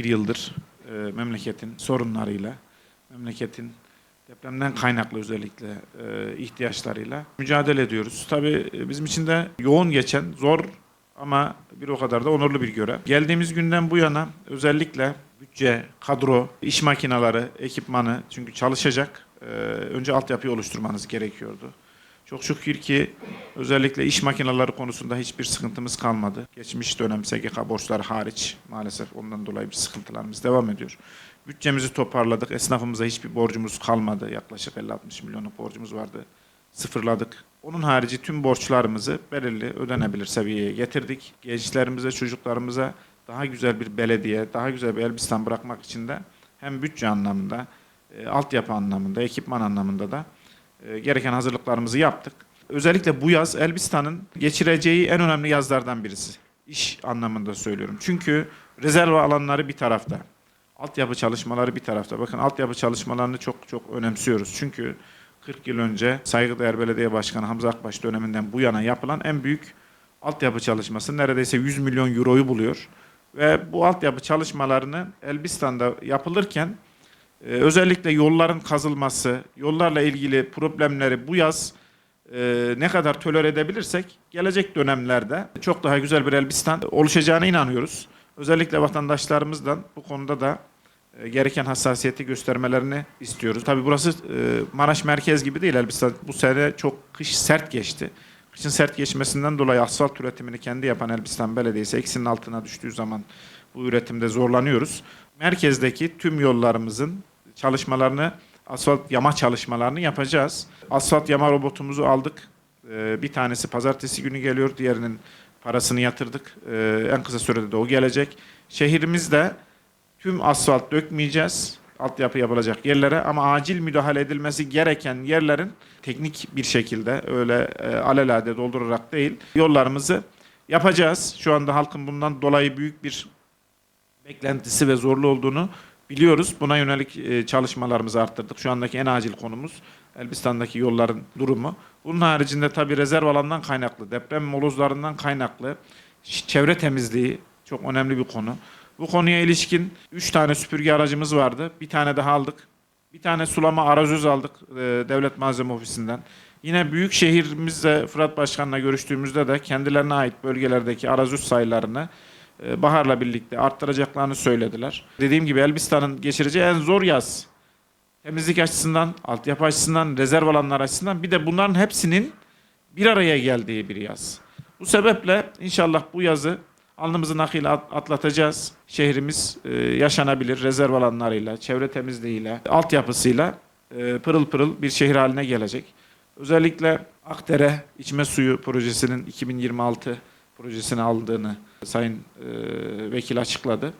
bir yıldır e, memleketin sorunlarıyla, memleketin depremden kaynaklı özellikle e, ihtiyaçlarıyla mücadele ediyoruz. Tabii e, bizim için de yoğun geçen, zor ama bir o kadar da onurlu bir görev. Geldiğimiz günden bu yana özellikle bütçe, kadro, iş makineleri, ekipmanı çünkü çalışacak. e, önce altyapıyı oluşturmanız gerekiyordu. Çok şükür ki özellikle iş makineleri konusunda hiçbir sıkıntımız kalmadı. Geçmiş dönem SGK borçları hariç maalesef ondan dolayı bir sıkıntılarımız devam ediyor. Bütçemizi toparladık. Esnafımıza hiçbir borcumuz kalmadı. Yaklaşık 50-60 milyonluk borcumuz vardı. Sıfırladık. Onun harici tüm borçlarımızı belirli ödenebilir seviyeye getirdik. Gençlerimize, çocuklarımıza daha güzel bir belediye, daha güzel bir Elbistan bırakmak için de hem bütçe anlamında, e, altyapı anlamında, ekipman anlamında da gereken hazırlıklarımızı yaptık. Özellikle bu yaz Elbistan'ın geçireceği en önemli yazlardan birisi. İş anlamında söylüyorum. Çünkü rezerv alanları bir tarafta. Altyapı çalışmaları bir tarafta. Bakın altyapı çalışmalarını çok çok önemsiyoruz. Çünkü 40 yıl önce saygıdeğer belediye başkanı Hamza Akbaş döneminden bu yana yapılan en büyük altyapı çalışması neredeyse 100 milyon euroyu buluyor. Ve bu altyapı çalışmalarını Elbistan'da yapılırken ee, özellikle yolların kazılması, yollarla ilgili problemleri bu yaz e, ne kadar tolere edebilirsek gelecek dönemlerde çok daha güzel bir Elbistan oluşacağına inanıyoruz. Özellikle vatandaşlarımızdan bu konuda da e, gereken hassasiyeti göstermelerini istiyoruz. Tabii burası e, Maraş merkez gibi değil Elbistan. Bu sene çok kış sert geçti. Kışın sert geçmesinden dolayı asfalt üretimini kendi yapan Elbistan Belediyesi eksinin altına düştüğü zaman bu üretimde zorlanıyoruz. Merkezdeki tüm yollarımızın çalışmalarını, asfalt yama çalışmalarını yapacağız. Asfalt yama robotumuzu aldık. Ee, bir tanesi pazartesi günü geliyor, diğerinin parasını yatırdık. Ee, en kısa sürede de o gelecek. Şehrimizde tüm asfalt dökmeyeceğiz altyapı yapılacak yerlere ama acil müdahale edilmesi gereken yerlerin teknik bir şekilde öyle e, alelade doldurarak değil yollarımızı yapacağız. Şu anda halkın bundan dolayı büyük bir beklentisi ve zorlu olduğunu biliyoruz. Buna yönelik e, çalışmalarımızı arttırdık. Şu andaki en acil konumuz Elbistan'daki yolların durumu. Bunun haricinde tabii rezerv alandan kaynaklı, deprem molozlarından kaynaklı çevre temizliği çok önemli bir konu. Bu konuya ilişkin 3 tane süpürge aracımız vardı. Bir tane daha aldık. Bir tane sulama arazöz aldık e, Devlet Malzeme Ofisi'nden. Yine büyük şehrimizde Fırat Başkan'la görüştüğümüzde de kendilerine ait bölgelerdeki arazöz sayılarını Bahar'la birlikte arttıracaklarını söylediler. Dediğim gibi Elbistan'ın geçireceği en zor yaz. Temizlik açısından, altyapı açısından, rezerv alanlar açısından bir de bunların hepsinin bir araya geldiği bir yaz. Bu sebeple inşallah bu yazı alnımızın akıyla at- atlatacağız. Şehrimiz e, yaşanabilir rezerv alanlarıyla, çevre temizliğiyle, altyapısıyla e, pırıl pırıl bir şehir haline gelecek. Özellikle Akdere içme suyu projesinin 2026 projesini aldığını Sayın e, Vekil açıkladı.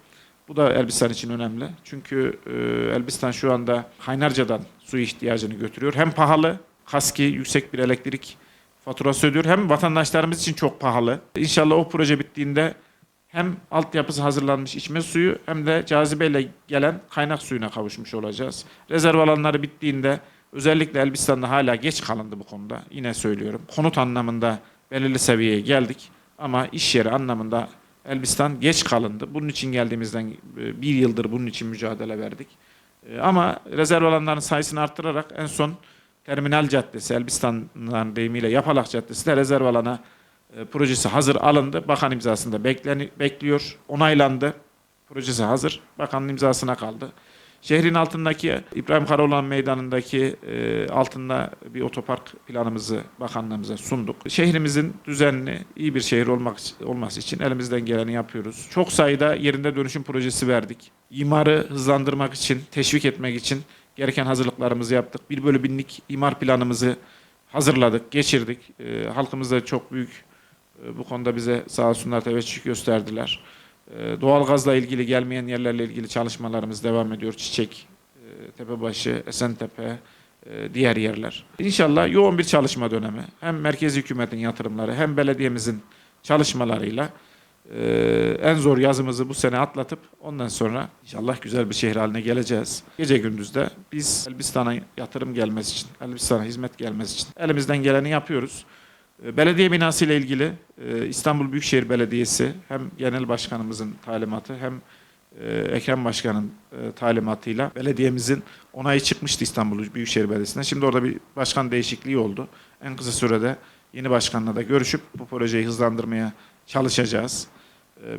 Bu da Elbistan için önemli. Çünkü e, Elbistan şu anda Kaynarca'dan su ihtiyacını götürüyor. Hem pahalı, kaski yüksek bir elektrik faturası ödüyor. Hem vatandaşlarımız için çok pahalı. İnşallah o proje bittiğinde hem altyapısı hazırlanmış içme suyu hem de cazibeyle gelen kaynak suyuna kavuşmuş olacağız. Rezerv alanları bittiğinde özellikle Elbistan'da hala geç kalındı bu konuda. Yine söylüyorum. Konut anlamında belirli seviyeye geldik ama iş yeri anlamında Elbistan geç kalındı. Bunun için geldiğimizden e, bir yıldır bunun için mücadele verdik. E, Ama rezerv alanların sayısını arttırarak en son Terminal Caddesi, Elbistan'ın deyimiyle Yapalak Caddesi de rezerv alana e, projesi hazır alındı. Bakan imzasında bekleni, bekliyor. Onaylandı. Projesi hazır. Bakanın imzasına kaldı. Şehrin altındaki İbrahim Karaoğlan Meydanı'ndaki e, altında bir otopark planımızı bakanlığımıza sunduk. Şehrimizin düzenli, iyi bir şehir olmak olması için elimizden geleni yapıyoruz. Çok sayıda yerinde dönüşüm projesi verdik. İmarı hızlandırmak için, teşvik etmek için gereken hazırlıklarımızı yaptık. Bir bölü binlik imar planımızı hazırladık, geçirdik. E, halkımız da çok büyük e, bu konuda bize sağ olsunlar teveccüh gösterdiler. Ee, Doğalgazla ilgili gelmeyen yerlerle ilgili çalışmalarımız devam ediyor. Çiçek, e, Tepebaşı, Esentepe, e, diğer yerler. İnşallah yoğun bir çalışma dönemi. Hem merkezi hükümetin yatırımları hem belediyemizin çalışmalarıyla e, en zor yazımızı bu sene atlatıp ondan sonra inşallah güzel bir şehir haline geleceğiz. Gece gündüz de biz Elbistan'a yatırım gelmesi için, Elbistan'a hizmet gelmesi için elimizden geleni yapıyoruz. E, Belediye binası ile ilgili e, İstanbul Büyükşehir Belediyesi hem genel başkanımızın talimatı hem e, Ekrem Başkan'ın e, talimatıyla belediyemizin onayı çıkmıştı İstanbul Büyükşehir Belediyesi'ne. Şimdi orada bir başkan değişikliği oldu. En kısa sürede yeni başkanla da görüşüp bu projeyi hızlandırmaya çalışacağız.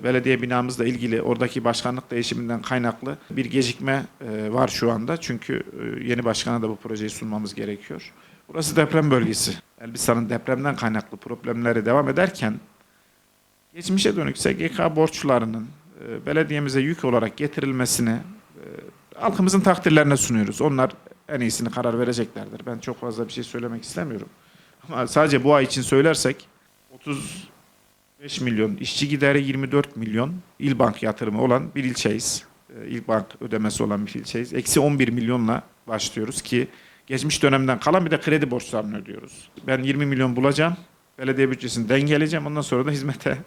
Belediye binamızla ilgili oradaki başkanlık değişiminden kaynaklı bir gecikme var şu anda. Çünkü yeni başkana da bu projeyi sunmamız gerekiyor. Burası deprem bölgesi. Elbistan'ın depremden kaynaklı problemleri devam ederken geçmişe dönük SGK borçlarının e, belediyemize yük olarak getirilmesini e, halkımızın takdirlerine sunuyoruz. Onlar en iyisini karar vereceklerdir. Ben çok fazla bir şey söylemek istemiyorum. Ama sadece bu ay için söylersek 35 milyon işçi gideri 24 milyon il bank yatırımı olan bir ilçeyiz. E, İl bank ödemesi olan bir ilçeyiz. Eksi 11 milyonla başlıyoruz ki geçmiş dönemden kalan bir de kredi borçlarını ödüyoruz. Ben 20 milyon bulacağım. Belediye bütçesini dengeleyeceğim. Ondan sonra da hizmete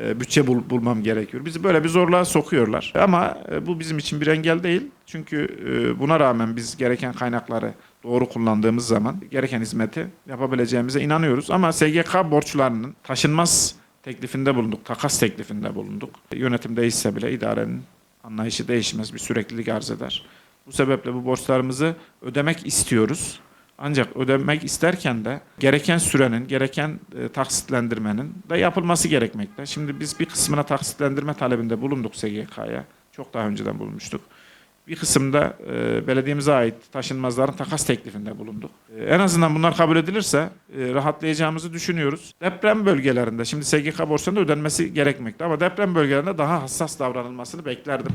e, bütçe bul- bulmam gerekiyor. Bizi böyle bir zorluğa sokuyorlar. Ama e, bu bizim için bir engel değil. Çünkü e, buna rağmen biz gereken kaynakları doğru kullandığımız zaman gereken hizmeti yapabileceğimize inanıyoruz. Ama SGK borçlarının taşınmaz teklifinde bulunduk, takas teklifinde bulunduk. Yönetim değişse bile idarenin anlayışı değişmez, bir süreklilik arz eder. Bu sebeple bu borçlarımızı ödemek istiyoruz. Ancak ödemek isterken de gereken sürenin, gereken e, taksitlendirmenin de yapılması gerekmekte. Şimdi biz bir kısmına taksitlendirme talebinde bulunduk SGK'ya. Çok daha önceden bulmuştuk. Bir kısımda e, belediyemize ait taşınmazların takas teklifinde bulunduk. E, en azından bunlar kabul edilirse e, rahatlayacağımızı düşünüyoruz. Deprem bölgelerinde, şimdi SGK borçlarında ödenmesi gerekmekte ama deprem bölgelerinde daha hassas davranılmasını beklerdim.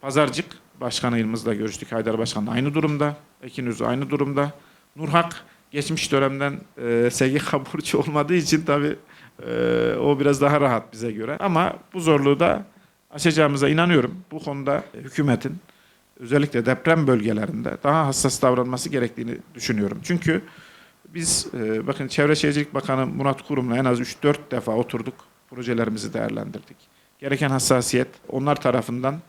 Pazarcık Başkanıyımızla görüştük. Haydar Başkan'la aynı durumda. Ekinüz aynı durumda. Nurhak geçmiş dönemden e, SGK borcu olmadığı için tabii e, o biraz daha rahat bize göre. Ama bu zorluğu da aşacağımıza inanıyorum. Bu konuda hükümetin özellikle deprem bölgelerinde daha hassas davranması gerektiğini düşünüyorum. Çünkü biz e, bakın Çevre Şehircilik Bakanı Murat Kurum'la en az 3-4 defa oturduk. Projelerimizi değerlendirdik. Gereken hassasiyet onlar tarafından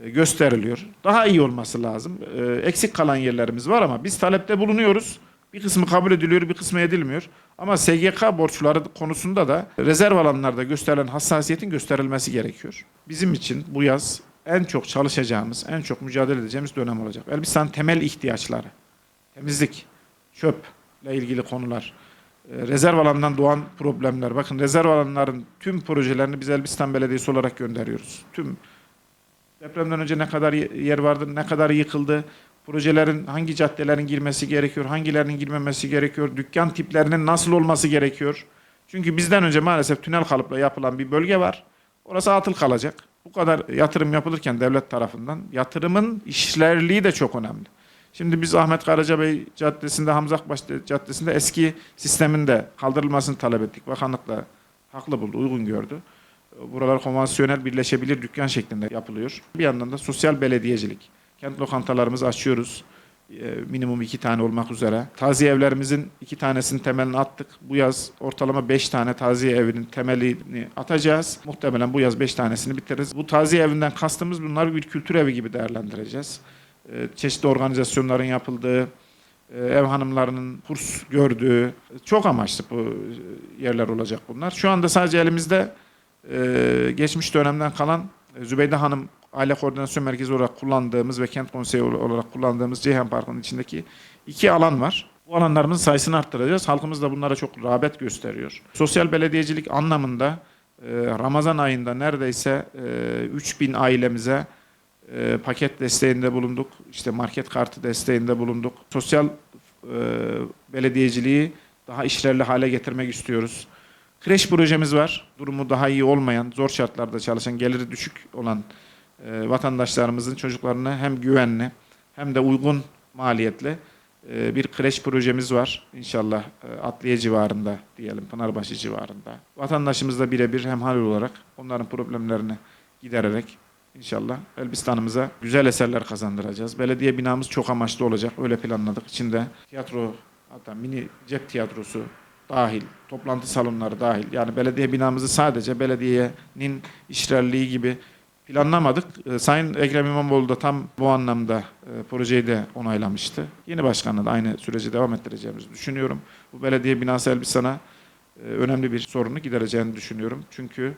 gösteriliyor. Daha iyi olması lazım. E, Eksik kalan yerlerimiz var ama biz talepte bulunuyoruz. Bir kısmı kabul ediliyor, bir kısmı edilmiyor. Ama SGK borçları konusunda da rezerv alanlarda gösterilen hassasiyetin gösterilmesi gerekiyor. Bizim için bu yaz en çok çalışacağımız, en çok mücadele edeceğimiz dönem olacak. Elbistan'ın temel ihtiyaçları, temizlik, çöple ilgili konular, e, rezerv alandan doğan problemler. Bakın rezerv alanların tüm projelerini biz Elbistan Belediyesi olarak gönderiyoruz. Tüm Depremden önce ne kadar yer vardı, ne kadar yıkıldı, projelerin hangi caddelerin girmesi gerekiyor, hangilerinin girmemesi gerekiyor, dükkan tiplerinin nasıl olması gerekiyor. Çünkü bizden önce maalesef tünel kalıpla yapılan bir bölge var. Orası atıl kalacak. Bu kadar yatırım yapılırken devlet tarafından yatırımın işlerliği de çok önemli. Şimdi biz Ahmet Karaca Bey Caddesi'nde, Hamza Akbaş Caddesi'nde eski sistemin de kaldırılmasını talep ettik. Bakanlık da haklı buldu, uygun gördü. Buralar konvansiyonel birleşebilir dükkan şeklinde yapılıyor. Bir yandan da sosyal belediyecilik. Kent lokantalarımızı açıyoruz. Ee, minimum iki tane olmak üzere. Taziye evlerimizin iki tanesinin temelini attık. Bu yaz ortalama beş tane taziye evinin temelini atacağız. Muhtemelen bu yaz beş tanesini bitiririz. Bu taziye evinden kastımız bunları bir kültür evi gibi değerlendireceğiz. Ee, çeşitli organizasyonların yapıldığı, e, ev hanımlarının kurs gördüğü, çok amaçlı bu yerler olacak bunlar. Şu anda sadece elimizde ee, geçmiş dönemden kalan e, Zübeyde Hanım Aile Koordinasyon Merkezi olarak kullandığımız ve Kent Konseyi olarak kullandığımız Ceyhan Parkı'nın içindeki iki alan var. Bu alanlarımızın sayısını arttıracağız. Halkımız da bunlara çok rağbet gösteriyor. Sosyal belediyecilik anlamında e, Ramazan ayında neredeyse e, 3000 ailemize e, paket desteğinde bulunduk. İşte market kartı desteğinde bulunduk. Sosyal e, belediyeciliği daha işlerli hale getirmek istiyoruz. Kreş projemiz var. Durumu daha iyi olmayan, zor şartlarda çalışan, geliri düşük olan e, vatandaşlarımızın çocuklarını hem güvenli hem de uygun maliyetli e, bir kreş projemiz var. İnşallah e, Atliye civarında diyelim, Pınarbaşı civarında. Vatandaşımızla birebir hemhal olarak onların problemlerini gidererek inşallah Elbistan'ımıza güzel eserler kazandıracağız. Belediye binamız çok amaçlı olacak. Öyle planladık. İçinde tiyatro, hatta mini cep tiyatrosu, dahil, toplantı salonları dahil. Yani belediye binamızı sadece belediyenin işlerliği gibi planlamadık. Ee, Sayın Ekrem İmamoğlu da tam bu anlamda e, projeyi de onaylamıştı. Yeni başkanla da aynı süreci devam ettireceğimizi düşünüyorum. Bu belediye binası Elbistan'a e, önemli bir sorunu gidereceğini düşünüyorum. Çünkü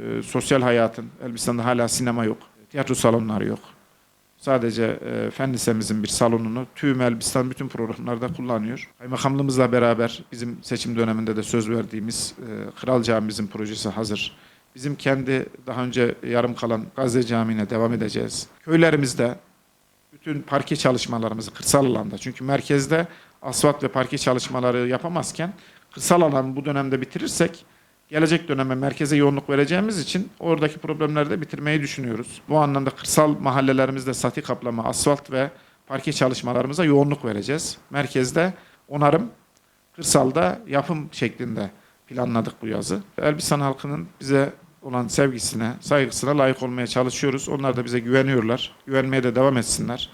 e, sosyal hayatın, Elbistan'da hala sinema yok. tiyatro salonları yok. Sadece e, fen lisemizin bir salonunu tüm Elbistan bütün programlarda kullanıyor. Kaymakamlığımızla beraber bizim seçim döneminde de söz verdiğimiz e, Kral Camimizin projesi hazır. Bizim kendi daha önce yarım kalan Gazze Camii'ne devam edeceğiz. Köylerimizde bütün parke çalışmalarımızı kırsal alanda çünkü merkezde asfalt ve parke çalışmaları yapamazken kırsal alanı bu dönemde bitirirsek gelecek döneme merkeze yoğunluk vereceğimiz için oradaki problemleri de bitirmeyi düşünüyoruz. Bu anlamda kırsal mahallelerimizde sati kaplama, asfalt ve parke çalışmalarımıza yoğunluk vereceğiz. Merkezde onarım, kırsalda yapım şeklinde planladık bu yazı. Elbistan halkının bize olan sevgisine, saygısına layık olmaya çalışıyoruz. Onlar da bize güveniyorlar. Güvenmeye de devam etsinler.